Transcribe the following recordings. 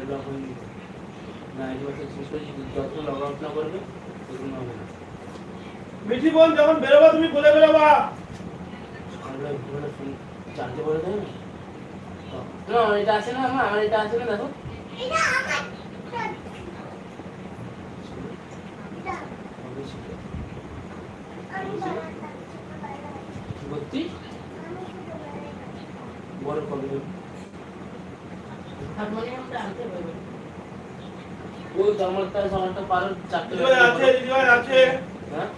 Block না এই বছর শেষ করেছি যত লগ না করবে ততক্ষণ হবে না। মিঠি বোন যখন বেরোবা তুমি বলে বেরোবা? সকালবেলা ঘুরে ফোন চার্জে করে দেয় না? না এটা আছে না আমার আমার এটা আছে না দেখো। কবে বড় কবে? হারমোনিয়ামটা আনতে হবে ওই তো আমার পারো চারটে আছে দিদিভাই আছে হ্যাঁ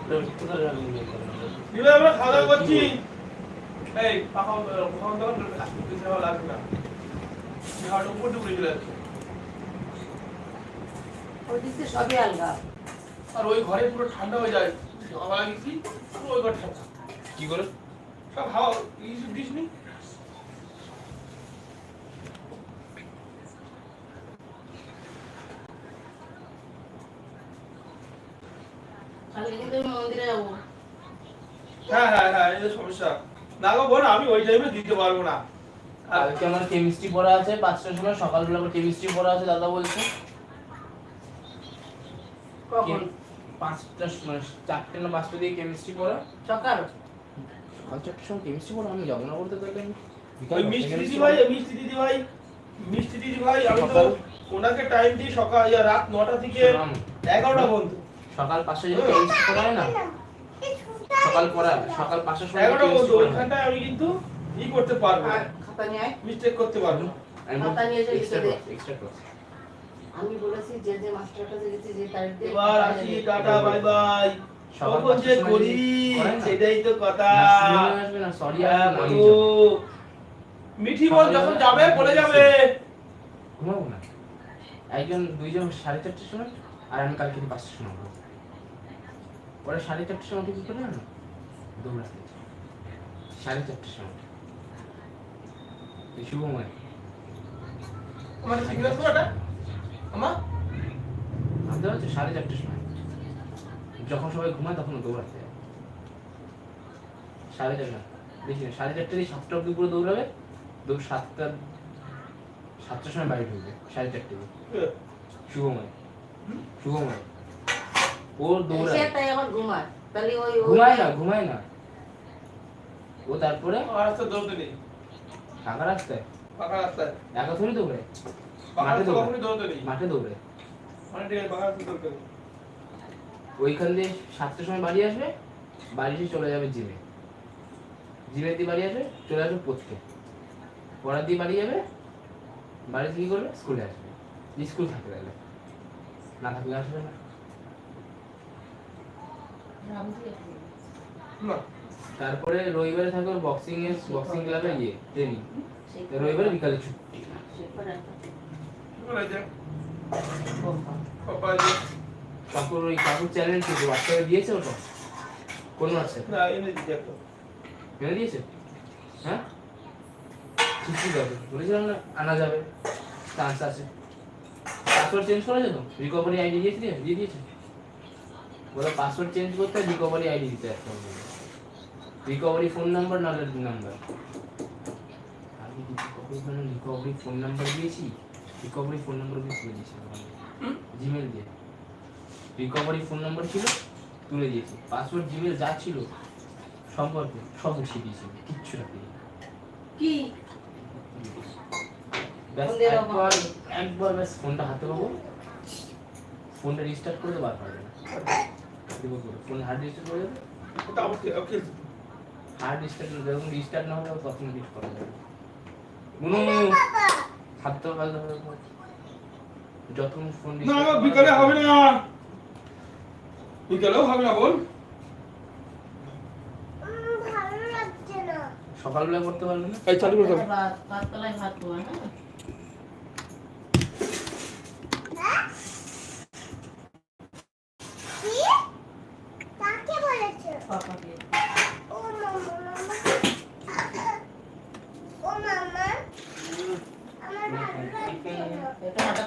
ওটা কোথায় রাখবেন বের করেন? দিদিভাই আমরা খাওয়া দাওয়া করছি এই পাখা পাখা তখন বেশি লাগবে না খাওয়াটা উপর টুকরে চলে যাচ্ছে ওই দিকে সবই আলগা। আর ওই ঘরে পুরো ঠান্ডা হয়ে যায়। লাগিয়েছি পুরো ওই ঘর ঠান্ডা। কি করে? সব হাওয়া কিছু দিস নি কালকে কিন্তু আমি মন্দিরে যাব হ্যাঁ হ্যাঁ হ্যাঁ এই সমস্যা। না গো বোন আমি ওই টাইমে দিতে পারব না। কালকে আমার কেমিস্ট্রি পড়া আছে পাঁচটার সময় সকালবেলা আমার কেমিস্ট্রি পড়া আছে দাদা বলছে। কখন? কি- পাঁচটা চারটে না পাঁচটা দিয়ে কেমিস্ট্রি পড়া। সকাল? সকাল চারটার সময় কেমিস্ট্রি পড়া আমি যাব না বলতে তাহলে আমি। ওই মিষ্টি দিদি ভাই মিষ্টি দিদি ভাই মিষ্টি দিদি ভাই আমি তো ওনাকে টাইম দিই সকাল রাত নটা থেকে এগারোটা পর্যন্ত। সকাল পাঁচটা যদি পড়া হয় না? সকাল পড়া সকাল পাঁচটার সময় এগারোটা হয়। ওইখানটায় আমি কিন্তু ই করতে পারব আর খাতা নিয়ে আয়। মিস্টেক করতে পারব আমি খাতা নিয়ে লিখে দে। class, আমি বলেছি যে যে মাস্টার কাছে গেছি যে তারিখ দিয়ে এবার আসি টাটা বাই বাই। কখন যে করি সেটাই তো কথা। না শুনে আসবে না, sorry হ্যাঁ। মিঠি বোন যখন যাবে বলে যাবে। ঘুমাবো না? একজন দুইজন সাড়ে চারটের সময় আর আমি কালকে পাঁচটার সময় উঠবো ওরা সাড়ে চারটের সময় কি করে জানো? দৌড়াতে। সাড়ে চারটের সময়। এই শুভময় আমার সিগন্যাল তো আমার সাড়ে চারটের সময়। যখন সবাই ঘুমায় তখন দৌড়াতে সাড়ে চারটা বেশি না সাড়ে চারটে দিয়ে সাতটা অব্দি পুরো দৌড়াবে দৌড় সাতটা সাতটার সময় বাড়ি ঢুকবে সাড়ে চারটে শুভময় শুভময় শুভময় ও সে দৌড়ায় তাই আবার ঘুমায়। তাহলে ওই ঘুমায় না ঘুমায় না। ও তারপরে? রাস্তা দৌড়তে নেই। ফাঁকা রাস্তায়? পাকা রাস্তায়। একা থরি দৌড়ে। মাঠে দৌড়ায়। নেই। মাঠে দৌড়ে। মানে নেই। ওইখান দিয়ে সাতটার সময় বাড়ি আসবে বাড়ি এসে চলে যাবে জিমে। জিমে দিয়ে বাড়ি আসবে চলে আসবে পড়তে পড়ার দিয়ে বাড়ি যাবে বাড়িতে কি করবে? স্কুলে আসবে। স্কুল থাকে তাহলে। না থাকলে আসবে না। তারপরে রবিবারে থাকবে বক্সিং এর বক্সিং ক্লাবে ইয়ে ট্রেনিং রবিবারে বিকালে ছুটি। কাকুর ওই কাকুর চ্যানেল থেকে হোয়াটসঅ্যাপে দিয়েছে ওটা? কোন হোয়াটসঅ্যাপ না এনে মেনে দিয়েছে? হ্যাঁ? বলেছিলাম না আনা যাবে। চান্স আছে। পাসওয়ার্ড চেঞ্জ করেছে তো? রিকভারি আইডি দিয়েছে? দিয়ে দিয়ে দিয়েছে? বলে পাসওয়ার্ড চেঞ্জ করতে রিকভারি আইডি দিতে একটা রিকভারি ফোন নাম্বার না নাহলে নাম্বার আমি কখন রিকভারি ফোন নাম্বার দিয়েছি? রিকভারি ফোন নাম্বার দিয়ে তুলে দিয়েছি। জিমেল দিয়ে। রিকভারি ফোন নাম্বার ছিল তুলে দিয়েছি। পাসওয়ার্ড জিমেল যা ছিল সম্পর্কে সব মুছে দিয়েছি কিচ্ছু রাখিনি কি? রাখো। একবার একবার ব্যাস ফোনটা হাতে পাবো। ফোনটা রিস্টার্ট করে বার পারবে না দেবো করে ফোন হার্ড রিস্টার্ট করে যাবে? ওটা আমার খে- খেলছে হার্ড রিস্টার্ট যখন রিস্টার্ট না হবে তখন রিস্ট করা যাবে। মুনু হাতটা ভালো হবে যখন ফোন না বিকালে হবে না। বিকালেও হবে না বল। সকালবেলা করতে পারবে না? এই চালু করে দাও। ভাত ভাত খাওয়া হ্যাঁ?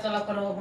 চলাচল করো